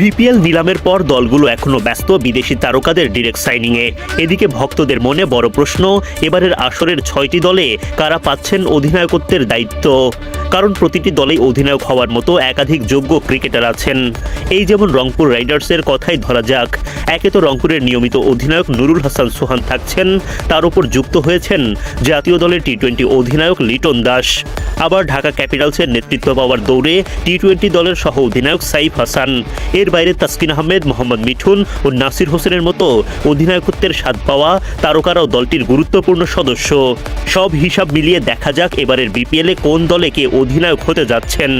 BPL নিলামের পর দলগুলো এখনও ব্যস্ত বিদেশি তারকাদের ডিরেক্ট সাইনিংয়ে। এদিকে ভক্তদের মনে বড় প্রশ্ন, এবারের আসরের ছয়টি দলে কারা পাচ্ছেন অধিনায়কত্বের দায়িত্ব? কারণ প্রতিটি দলেই অধিনায়ক হওয়ার মতো একাধিক যোগ্য ক্রিকেটার আছেন। এই যেমন রংপুর রাইডার্সের কথাই ধরা যাক। একে তো রংপুরের নিয়মিত অধিনায়ক নুরুল হাসান সোহান থাকছেন, তার উপর যুক্ত হয়েছেন জাতীয় দলের টি টোয়েন্টি অধিনায়ক লিটন দাস। আবার ঢাকা ক্যাপিটালসের নেতৃত্ব পাওয়ার দৌড়ে টি টোয়েন্টি দলের সহ অধিনায়ক সাইফ হাসান। এর বাইরে তাসকিন আহমেদ, মোহাম্মদ মিঠুন ও নাসির হোসেনের মতো অধিনায়কত্বের স্বাদ পাওয়া তারকারাও দলটির গুরুত্বপূর্ণ সদস্য। সব হিসাব মিলিয়ে দেখা যাক এবারের বিপিএলে কোন দলে কে অধিনায়ক হতে যাচ্ছেন।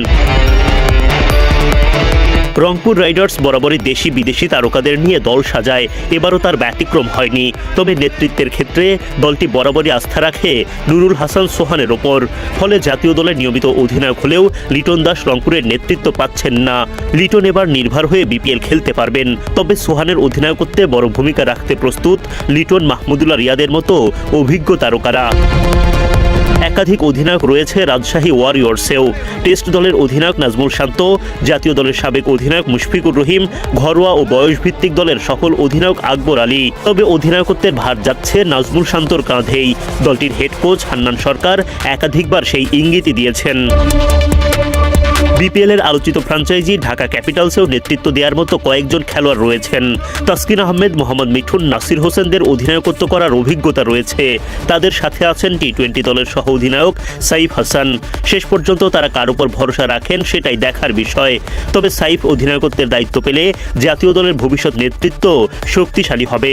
রংপুর রাইডার্স বরাবরই দেশি বিদেশি তারকাদের নিয়ে দল সাজায়, এবারও তার ব্যতিক্রম হয়নি। তবে নেতৃত্বের ক্ষেত্রে দলটি বরাবরই আস্থা রাখে নুরুল হাসান সোহানের ওপর। ফলে জাতীয় দলের নিয়মিত অধিনায়ক হলেও লিটন দাস রংপুরের নেতৃত্ব পাচ্ছেন না। লিটন এবার নির্ভর হয়ে বিপিএল খেলতে পারবেন। তবে সোহানের অধিনায়কত্বে বড় ভূমিকা রাখতে প্রস্তুত লিটন মাহমুদুল্লাহ রিয়াদের মতো অভিজ্ঞ তারকারা। একাধিক অধিনায়ক রয়েছে রাজশাহী ওয়ারিয়র্সেও। টেস্ট দলের অধিনায়ক নাজমুল শান্ত, জাতীয় দলের সাবেক অধিনায়ক মুশফিকুর রহিম, ঘরোয়া ও বয়সভিত্তিক দলের সফল অধিনায়ক আকবর আলী। তবে অধিনায়কত্বের ভার যাচ্ছে নাজমুল শান্তর কাঁধেই। দলটির হেড কোচ হান্নান সরকার একাধিকবার সেই ইঙ্গিতই দিয়েছেন। বিপিএল এর আলোচিত ফ্রাঞ্চাইজি ঢাকা ক্যাপিটালসেও নেতৃত্ব দেওয়ার মতো কয়েকজন খেলোয়াড় রয়েছেন। তাসকিন আহমেদ, মোহাম্মদ মিঠুন, নাসির হোসেনদের অধিনায়কত্ব করার অভিজ্ঞতা রয়েছে। তাদের সাথে আছেন টি টোয়েন্টি দলের সহ অধিনায়ক সাইফ হাসান। শেষ পর্যন্ত তারা কার উপর ভরসা রাখেন সেটাই দেখার বিষয়। তবে সাইফ অধিনায়কত্বের দায়িত্ব পেলে জাতীয় দলের ভবিষ্যৎ নেতৃত্ব শক্তিশালী হবে।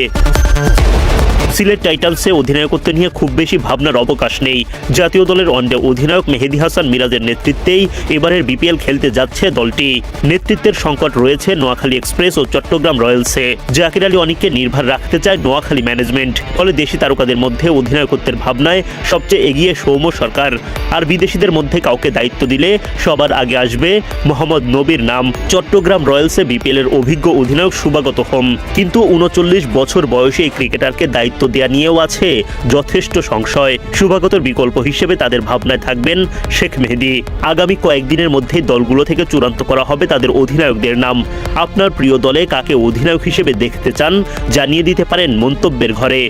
সিলেট টাইটান্সে অধিনায়কত্ব নিয়ে খুব বেশি ভাবনার অবকাশ নেই। জাতীয় দলের ওয়ানডে অধিনায়ক মেহেদি হাসান মিরাজের নেতৃত্বেই এবারের বিপিএল খেলতে যাচ্ছে দলটি। নেতৃত্বের সংকট রয়েছে নোয়াখালী এক্সপ্রেস ও চট্টগ্রাম রয়্যালসে। জাকির আলী অনেককে নির্ভর রাখতে চায় নোয়াখালী ম্যানেজমেন্ট। ফলে দেশি তারকাদের মধ্যে অধিনায়কত্বের ভাবনায় সবচেয়ে এগিয়ে সৌম্য সরকার। আর বিদেশিদের মধ্যে কাউকে দায়িত্ব দিলে সবার আগে আসবে মোহাম্মদ নবীর নাম। চট্টগ্রাম রয়্যালসে বিপিএল এর অভিজ্ঞ অধিনায়ক সুবাগত হোম। কিন্তু উনচল্লিশ বছর বয়সে এই ক্রিকেটারকে দায়িত্ব দেওয়া নিয়েও আছে যথেষ্ট সংশয়। সুভাগত বিকল্প হিসেবে তাদের ভাবনায় থাকবেন শেখ মেহেদি। আগামী কয়েকদিনের মধ্যে দলগুলো থেকে চূড়ান্ত করা হবে তাদের অধিনায়কদের নাম। আপনার প্রিয় দলে কাকে অধিনায়ক হিসেবে দেখতে চান জানিয়ে দিতে পারেন মন্তব্যের ঘরে।